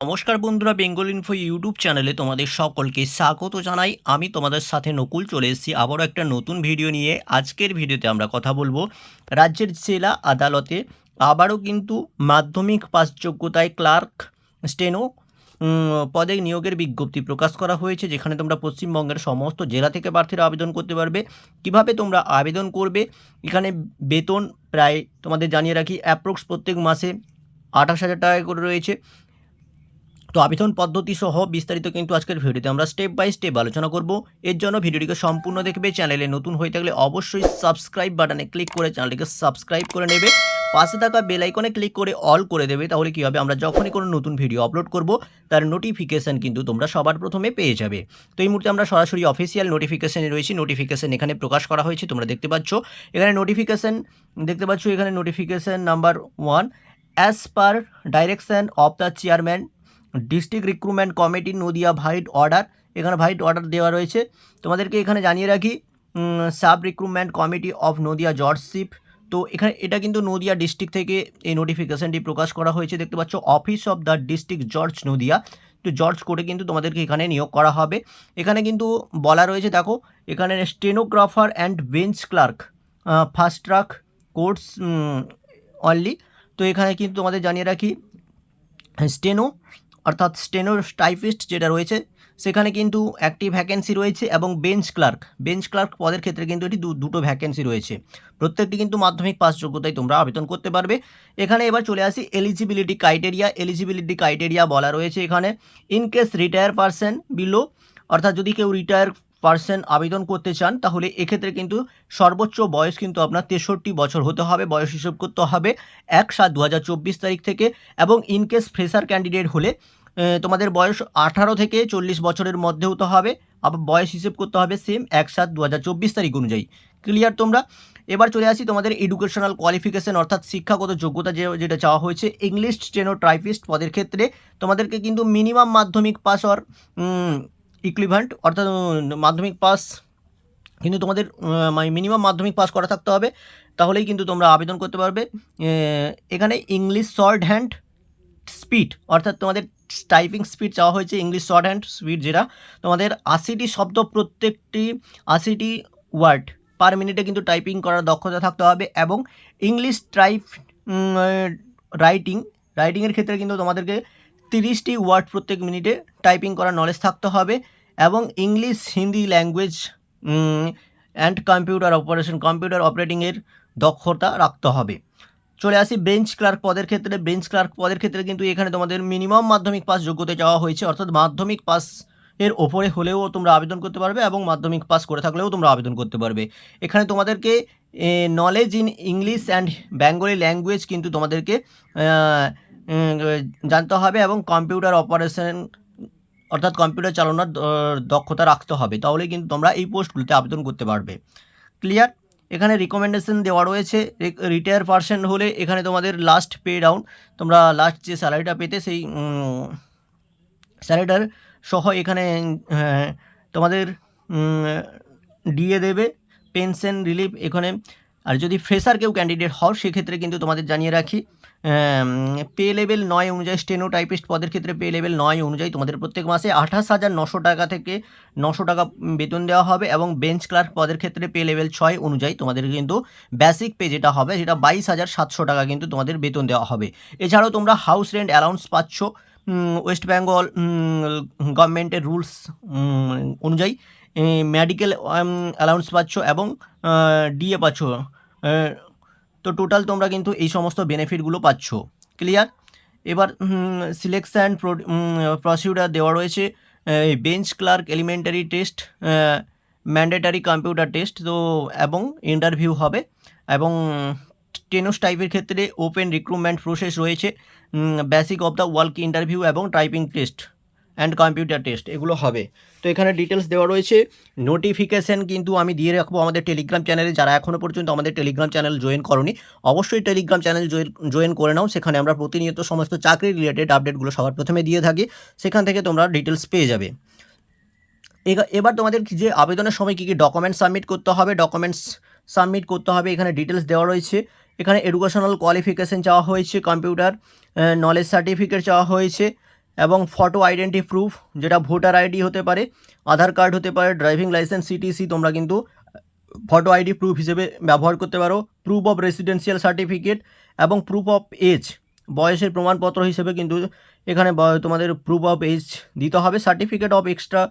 নমস্কার বন্ধুরা, Bengal info YouTube চ্যানেলে তোমাদের সকলকে স্বাগত জানাই। আমি তোমাদের সাথে নকুল চলে এসেছি আবারও একটা নতুন ভিডিও নিয়ে। আজকের ভিডিওতে আমরা কথা বলব রাজ্যের জেলা আদালতে। আবারও কিন্তু মাধ্যমিক পাস যোগ্যতায় ক্লার্ক স্টেনো পদে নিয়োগের বিজ্ঞপ্তি প্রকাশ করা হয়েছে, যেখানে তোমরা পশ্চিমবঙ্গের সমস্ত জেলা থেকে প্রার্থীরা আবেদন করতে পারবে। কীভাবে তোমরা আবেদন করবে? এখানে বেতন প্রায় তোমাদের জানিয়ে রাখি অ্যাপ্রক্স প্রত্যেক মাসে আঠাশ হাজার টাকা করে রয়েছে। তো আবেদন পদ্ধতি সহ বিস্তারিত কিন্তু আজকের ভিডিওতে আমরা স্টেপ বাই স্টেপ আলোচনা করব। এর জন্য ভিডিওটিকে সম্পূর্ণ দেখবে চ্যানেলে নতুন হয়ে থাকলে অবশ্যই সাবস্ক্রাইব বাটনে ক্লিক করে চ্যানেলটিকে সাবস্ক্রাইব করে নেবে। পাশে থাকা বেল আইকনে ক্লিক করে অল করে দেবে, তাহলে কী হবে? আমরা যখনই কোনো নতুন ভিডিও আপলোড করব, তার নোটিফিকেশান কিন্তু তোমরা সবার প্রথমে পেয়ে যাবে। তো এই মুহূর্তে আমরা সরাসরি অফিসিয়াল নোটিফিকেশানে রয়েছি। নোটিফিকেশান এখানে প্রকাশ করা হয়েছে, তোমরা দেখতে পাচ্ছ। এখানে নোটিফিকেশান দেখতে পাচ্ছ এখানে notification number one as per direction of the chairman district recruitment committee Nadia vide order. এখানে ভাইট অর্ডার দেওয়া রয়েছে। তোমাদেরকে এখানে জানিয়ে রাখি sub recruitment committee of Nadia judgeship তো এখানে এটা কিন্তু নদিয়া ডিস্ট্রিক্ট থেকে এই নোটিফিকেশানটি প্রকাশ করা হয়েছে। দেখতে পাচ্ছ, office of the district judge Nadia. তো জর্জ কোর্টে কিন্তু তোমাদেরকে এখানে নিয়োগ করা হবে। এখানে কিন্তু বলা রয়েছে, দেখো, এখানে stenographer and bench clerk fast track course only তো এখানে কিন্তু তোমাদের জানিয়ে রাখি, স্টেনো অর্থাৎ স্টেনো টাইপিস্ট যেটা রয়েছে, সেখানে কিন্তু একটি ভ্যাকেন্সি রয়েছে এবং বেঞ্চ ক্লার্ক বেঞ্চ ক্লার্ক পদের ক্ষেত্রে কিন্তু এটি দুটো ভ্যাকেন্সি রয়েছে। প্রত্যেকটি কিন্তু মাধ্যমিক পাস যোগ্যতায় তোমরা আবেদন করতে পারবে। এখানে এবার চলে আসি এলিজিবিলিটি ক্রাইটেরিয়া এলিজিবিলিটি ক্রাইটেরিয়া বলা রয়েছে এখানে। In case retire person below অর্থাৎ যদি কেউ রিটায়ার পার্সন আবেদন করতে চান, তাহলে এক্ষেত্রে কিন্তু সর্বোচ্চ বয়স কিন্তু আপনার তেষট্টি বছর হতে হবে, বয়স হিসেব করতে হবে এক সাত দু তারিখ থেকে। এবং ইনকেস ফ্রেশার ক্যান্ডিডেট হলে তোমাদের বয়স আঠারো থেকে চল্লিশ বছরের মধ্যে হতে হবে, আবার বয়স হিসেব করতে হবে সেম এক সাত দু তারিখ অনুযায়ী। ক্লিয়ার তোমরা? এবার চলে আসি তোমাদের এডুকেশনাল কোয়ালিফিকেশন অর্থাৎ শিক্ষাগত যোগ্যতা যে, যেটা চাওয়া হয়েছে ইংলিশ স্টেনো ট্রাইপিস্ট পদের ক্ষেত্রে তোমাদেরকে কিন্তু মিনিমাম মাধ্যমিক পাস অর ইকুইভ্যান্ট অর্থাৎ মাধ্যমিক পাস কিন্তু তোমাদের মিনিমাম মাধ্যমিক পাস করা থাকতে হবে, তাহলেই কিন্তু তোমরা আবেদন করতে পারবে। এখানে ইংলিশ শর্ট হ্যান্ড স্পিড অর্থাৎ তোমাদের টাইপিং স্পিড চাওয়া হয়েছে ইংলিশ শর্ট হ্যান্ড স্পিড যেটা তোমাদের আশিটি শব্দ প্রত্যেকটি আশিটি ওয়ার্ড পার মিনিটে কিন্তু টাইপিং করার দক্ষতা থাকতে হবে এবং ইংলিশ টাইপ রাইটিং রাইটিংয়ের ক্ষেত্রে কিন্তু তোমাদেরকে তিরিশটি ওয়ার্ড প্রত্যেক মিনিটে টাইপিং করার নলেজ থাকতে হবে এবং English Hindi language and computer operation computer অপারেটিংয়ের দক্ষতা রাখতে হবে। চলে আসি বেঞ্চ ক্লার্ক পদের ক্ষেত্রে। বেঞ্চ ক্লার্ক পদের ক্ষেত্রে কিন্তু এখানে তোমাদের মিনিমাম মাধ্যমিক পাস যোগ্যতা চাওয়া হয়েছে। অর্থাৎ মাধ্যমিক পাস এর ওপরে হলেও তোমরা আবেদন করতে পারবে এবং মাধ্যমিক পাস করে থাকলেও তোমরা আবেদন করতে পারবে। এখানে তোমাদেরকে knowledge in English and Bengali language কিন্তু তোমাদেরকে জানতে হবে এবং কম্পিউটার অপারেশন অর্থাৎ কম্পিউটার চালানোর দক্ষতা রাখতে হবে। তাহলে কিন্তু তোমরা এই পোস্টগুলিতে আবেদন করতে পারবে। ক্লিয়ার এখানে রিকমেন্ডেশন দেওয়া রয়েছে রিটায়ার পার্সন হলে এখানে তোমাদের লাস্ট পে ডাউন তোমরা লাস্ট যে স্যালারিটা পেতে সেই স্যালারিটার সহ এখানে আহ, তোমাদের ডিএ দেবে পেনশন রিলিফ এখানে। আর যদি ফ্রেশার কেউ ক্যান্ডিডেট হও সেক্ষেত্রে কিন্তু তোমাদের জানিয়ে রাখি পে লেভেল নয় অনুযায়ী স্টেনো টাইপিস্ট পদের ক্ষেত্রে পে লেভেল নয় অনুযায়ী তোমাদের প্রত্যেক মাসে আঠাশ হাজার নশো টাকা থেকে নশো টাকা বেতন দেওয়া হবে এবং বেঞ্চ ক্লার্ক পদের ক্ষেত্রে পে লেভেল ছয় অনুযায়ী তোমাদের কিন্তু বেসিক পে যেটা হবে সেটা বাইশ হাজার সাতশো টাকা কিন্তু তোমাদের বেতন দেওয়া হবে। এছাড়াও তোমরা হাউস রেন্ট অ্যালাউন্স পাচ্ছ ওয়েস্ট বেঙ্গল গভর্নমেন্টের রুলস অনুযায়ী মেডিকেল অ্যালাউন্স পাচ্ছ এবং ডিএ পাচ্ছ। তো টোটাল তোমরা কিন্তু এই সমস্ত বেনিফিটগুলো পাচ্ছ। ক্লিয়ার এবার সিলেকশান প্রসিডিউরার দেওয়া রয়েছে bench clerk elementary test mandatory computer test তো, এবং ইন্টারভিউ হবে, এবং টেনোস টাইপের ক্ষেত্রে ওপেন রিক্রুটমেন্ট প্রসেস রয়েছে basic of the work interview এবং typing test and computer test এগুলো হবে। তো এখানে ডিটেলস দেওয়া রয়েছে। নোটিফিকেশান কিন্তু আমি দিয়ে রাখব আমাদের টেলিগ্রাম চ্যানেলে যারা এখনও পর্যন্ত আমাদের টেলিগ্রাম চ্যানেল জয়েন করনি, অবশ্যই টেলিগ্রাম চ্যানেল জয়েন করে নাও। সেখানে আমরা প্রতিনিয়ত সমস্ত চাকরি রিলেটেড আপডেটগুলো সবার প্রথমে দিয়ে থাকি। সেখান থেকে তোমরা ডিটেলস পেয়ে যাবে। এবার তোমাদের যে আবেদনের সময় কী কী ডকুমেন্টস সাবমিট করতে হবে? ডকুমেন্টস সাবমিট করতে হবে। এখানে ডিটেলস দেওয়া রয়েছে। এখানে এডুকেশনাল কোয়ালিফিকেশান চাওয়া হয়েছে কম্পিউটার নলেজ সার্টিফিকেট চাওয়া হয়েছে। এবং ফটো আইডেন্টি প্রুফ যেটা ভোটার আইডি হতে পারে, আধার কার্ড হতে পারে ড্রাইভিং লাইসেন্স সিটিসি তোমরা কিন্তু ফটো আইডি প্রুফ হিসেবে ব্যবহার করতে পারো প্রুফ অফ রেসিডেন্সিয়াল সার্টিফিকেট এবং প্রুফ অফ এজ বয়সের প্রমাণপত্র হিসেবে কিন্তু এখানে তোমাদের প্রুফ অফ এজ দিতে হবে সার্টিফিকেট অফ এক্সট্রা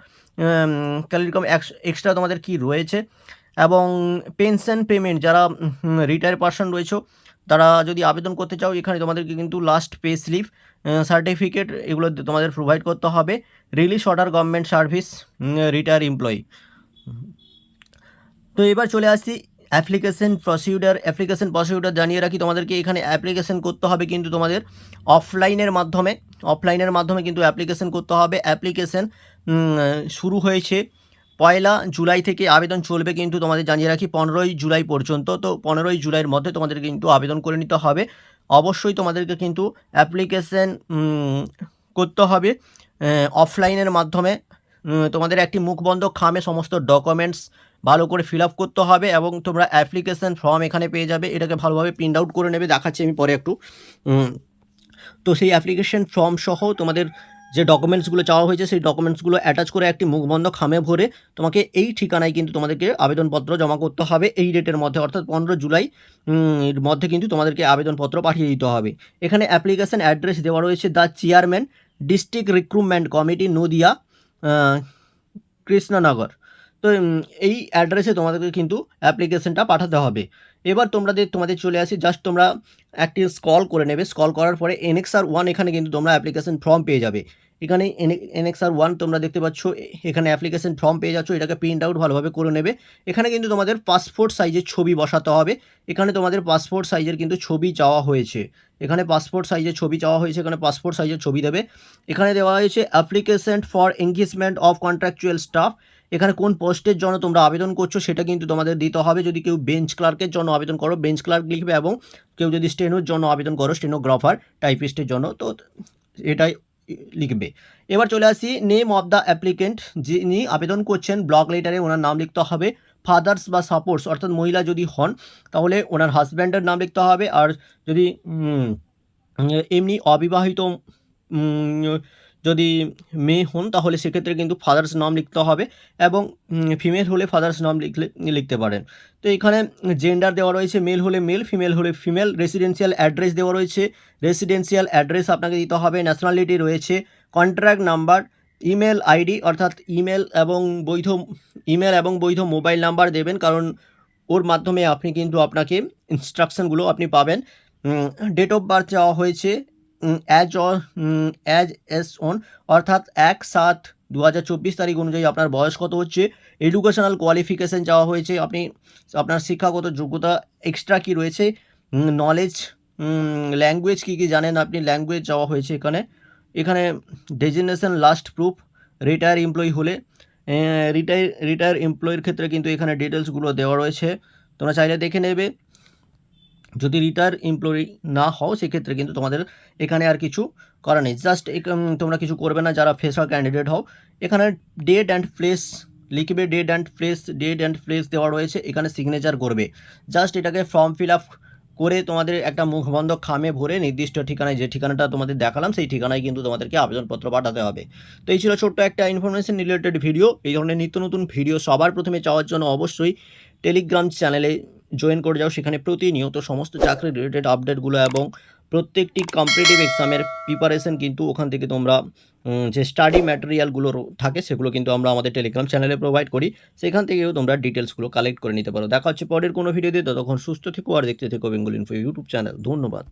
ক্যালিরকম এক্সট্রা তোমাদের কি রয়েছে, এবং পেনশন পেমেন্ট যারা রিটায়ার পার্সন রয়েছে তারা যদি আবেদন করতে চাও, এখানে তোমাদেরকে কিন্তু লাস্ট পে স্লিপ সার্টিফিকেট এগুলো তোমাদের প্রোভাইড করতে হবে। Release order government service retire employee তো এবার চলে আসি অ্যাপ্লিকেশন প্রসিডিউর অ্যাপ্লিকেশন প্রসিডিউর জানিয়ে রাখি তোমাদেরকে, এখানে অ্যাপ্লিকেশন করতে হবে কিন্তু তোমাদের অফলাইনের মাধ্যমে। অফলাইনের মাধ্যমে কিন্তু অ্যাপ্লিকেশন করতে হবে। অ্যাপ্লিকেশন শুরু হয়েছে পয়লা জুলাই থেকে আবেদন চলবে কিন্তু তোমাদের জানিয়ে রাখি পনেরোই জুলাই পর্যন্ত, তো পনেরোই জুলাইয়ের মধ্যে তোমাদের কিন্তু আবেদন করে নিতে হবে। অবশ্যই তোমাদেরকে কিন্তু অ্যাপ্লিকেশন করতে হবে অফলাইনের মাধ্যমে। তোমাদের একটি মুখবন্ধ খামে সমস্ত ডকুমেন্টস ভালো করে ফিল আপ করতে হবে এবং তোমরা অ্যাপ্লিকেশন ফর্ম এখানে পেয়ে যাবে। এটাকে ভালোভাবে প্রিন্ট আউট করে নেবে, দেখাচ্ছি আমি পরে একটু। তো সেই অ্যাপ্লিকেশন ফর্ম সহ তোমাদের যে ডকুমেন্টসগুলো চাওয়া হয়েছে, সেই ডকুমেন্টসগুলো অ্যাটাচ করে একটি মুখবন্ধ খামে ভরে তোমাকে এই ঠিকানায় কিন্তু তোমাদেরকে আবেদনপত্র জমা করতে হবে। এই ডেটের মধ্যে, অর্থাৎ পনেরো জুলাই এর মধ্যে কিন্তু তোমাদেরকে আবেদনপত্র পাঠিয়ে দিতে হবে। এখানে অ্যাপ্লিকেশান অ্যাড্রেস দেওয়া রয়েছে the chairman district recruitment committee Nadia Krishnanagar. তো এই অ্যাড্রেসে তোমাদেরকে কিন্তু অ্যাপ্লিকেশনটা পাঠাতে হবে। এবার তোমাদের তোমাদের চলে আসি জাস্ট তোমরা একটি স্কল করে নেবে। স্কল করার পরে এনএক্সআর ওয়ান এখানে কিন্তু তোমরা অ্যাপ্লিকেশন ফর্ম পেয়ে যাবে। এখানে এনএক্সআর ওয়ান তোমরা দেখতে পাচ্ছ এখানে অ্যাপ্লিকেশন ফর্ম পেয়ে যাচ্ছ, এটাকে প্রিন্ট আউট ভালোভাবে করে নেবে। এখানে কিন্তু তোমাদের পাসপোর্ট সাইজের ছবি বসাতে হবে। এখানে তোমাদের পাসপোর্ট সাইজের কিন্তু ছবি চাওয়া হয়েছে। এখানে পাসপোর্ট সাইজের ছবি চাওয়া হয়েছে, এখানে পাসপোর্ট সাইজের ছবি দেবে। এখানে দেওয়া হয়েছে application for engagement of contractual staff এখানে কোন পোস্টের জন্য তোমরা আবেদন করছ, সেটা কিন্তু তোমাদের দিতে হবে। যদি কেউ বেঞ্চ ক্লার্কের জন্য আবেদন করো বেঞ্চ ক্লার্ক লিখবে এবং কেউ যদি স্টেনোর জন্য আবেদন করো স্টেনোগ্রাফার টাইপিস্টের জন্য, তো এটাই লিখবে। এবার চলে আসি নেম অফ দ্য অ্যাপ্লিকেন্ট যিনি আবেদন করছেন ব্লক লেটারে ওনার নাম লিখতে হবে ফাদার্স বা সাপোর্টস অর্থাৎ মহিলা যদি হন, তাহলে ওনার হাজব্যান্ডের নাম লিখতে হবে। আর যদি এমনি অবিবাহিত যদি মেয়ে হন, তাহলে সেক্ষেত্রে কিন্তু ফাদার্স নাম লিখতে হবে এবং ফিমেল হলে ফাদার্স নাম লিখলে, লিখতে পারেন। তো এখানে জেন্ডার দেওয়া রয়েছে মেল হলে মেল ফিমেল হলে ফিমেল রেসিডেন্সিয়াল অ্যাড্রেস দেওয়া রয়েছে। রেসিডেন্সিয়াল অ্যাড্রেস আপনাকে দিতে হবে ন্যাশনালিটি রয়েছে কন্ট্রাক্ট নাম্বার ইমেল আইডি অর্থাৎ ইমেল এবং বৈধ ইমেল এবং বৈধ মোবাইল নাম্বার দেবেন, কারণ ওর মাধ্যমে আপনি কিন্তু আপনাকে ইনস্ট্রাকশনগুলো আপনি পাবেন। ডেট অফ বার্থ চাওয়া হয়েছে অ্যাজ অ্যাজ এস অন অর্থাৎ এক সাত দু তারিখ অনুযায়ী আপনার বয়স কত হচ্ছে? এডুকেশনাল কোয়ালিফিকেশান চাওয়া হয়েছে। আপনি আপনার শিক্ষাগত যোগ্যতা এক্সট্রা কি রয়েছে? নলেজ ল্যাঙ্গুয়েজ কী কী জানেন আপনি? ল্যাঙ্গুয়েজ চাওয়া হয়েছে এখানে। এখানে designation last proof retire employee হলে। রিটায়ার রিটায়ার এমপ্লয়ির ক্ষেত্রে কিন্তু এখানে ডিটেলসগুলো দেওয়া রয়েছে। তোমরা চাইলে দেখে নেবে। যদি রিটায়ার এমপ্লয়ি না হও, সেক্ষেত্রে কিন্তু তোমাদের এখানে আর কিছু করা নেই। জাস্ট তোমরা কিছু করবে না যারা ফ্রেশার ক্যান্ডিডেট হও। এখানে ডেট অ্যান্ড প্লেস লিখবে date and place date and place দেওয়া রয়েছে, এখানে সিগনেচার করবে। জাস্ট এটাকে ফর্ম ফিল আপ করে তোমাদের একটা মুখবন্ধ খামে ভরে নির্দিষ্ট ঠিকানায়, যে ঠিকানাটা তোমাদের দেখালাম, সেই ঠিকানায় কিন্তু তোমাদেরকে আবেদনপত্র পাঠাতে হবে। তো এই ছিল ছোট্ট একটা ইনফরমেশন রিলেটেড ভিডিও এই ধরনের নিত্য নতুন ভিডিও সবার প্রথমে চাওয়ার জন্য অবশ্যই টেলিগ্রাম চ্যানেলে জয়েন করে যাও সেখানে প্রতিনিয়ত সমস্ত চাকরি রিলেটেড আপডেটগুলো এবং প্রত্যেকটি কম্পিটিটিভ এক্সামের প্রিপারেশন কিন্তু ওখান থেকে তোমরা যে স্টাডি ম্যাটেরিয়ালগুলো থাকে সেগুলো কিন্তু আমরা আমাদের টেলিগ্রাম চ্যানেলে প্রোভাইড করি। সেখান থেকেও তোমরা ডিটেলসগুলো কালেক্ট করে নিতে পারো। দেখা হচ্ছে পরের কোনো ভিডিও ভিডিওতে তখন সুস্থ থেকো আর দেখতে থেকো বেঙ্গল ইনফো ইউটিউব চ্যানেল ধন্যবাদ।